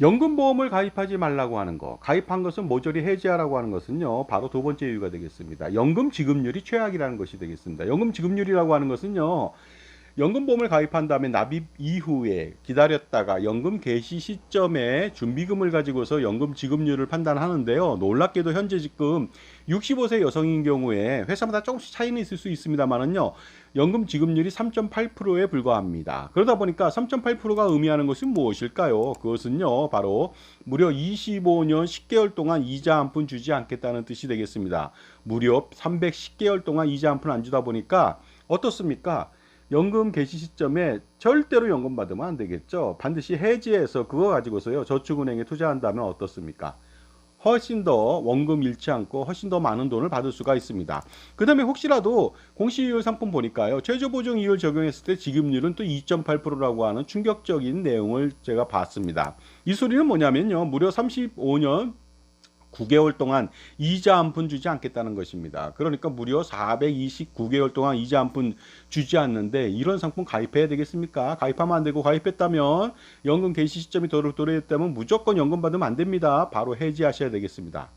연금보험을 가입하지 말라고 하는 거, 가입한 것은 모조리 해지하라고 하는 것은요, 바로 두 번째 이유가 되겠습니다. 연금 지급률이 최악이라는 것이 되겠습니다. 연금 지급률이라고 하는 것은요, 연금보험을 가입한 다음에 납입 이후에 기다렸다가 연금 개시 시점에 준비금을 가지고서 연금 지급률을 판단하는데요. 놀랍게도 현재 지금 65세 여성인 경우에 회사마다 조금씩 차이는 있을 수 있습니다만은요. 연금 지급률이 3.8%에 불과합니다. 그러다 보니까 3.8%가 의미하는 것은 무엇일까요? 그것은요. 바로 무려 25년 10개월 동안 이자 한 푼 주지 않겠다는 뜻이 되겠습니다. 무려 310개월 동안 이자 한 푼 안 주다 보니까 어떻습니까? 연금 개시 시점에 절대로 연금 받으면 안 되겠죠. 반드시 해지해서 그거 가지고서요. 저축은행에 투자한다면 어떻습니까? 훨씬 더 원금 잃지 않고 훨씬 더 많은 돈을 받을 수가 있습니다. 그 다음에 혹시라도 공시이율 상품 보니까요. 최저보증 이율 적용했을 때 지급률은 또 2.8%라고 하는 충격적인 내용을 제가 봤습니다. 이 소리는 뭐냐면요. 무려 35년 9개월 동안 이자 한 푼 주지 않겠다는 것입니다. 그러니까 무려 429개월 동안 이자 한 푼 주지 않는데 이런 상품 가입해야 되겠습니까? 가입하면 안 되고 가입했다면 연금 개시 시점이 도래했다면 무조건 연금 받으면 안 됩니다. 바로 해지하셔야 되겠습니다.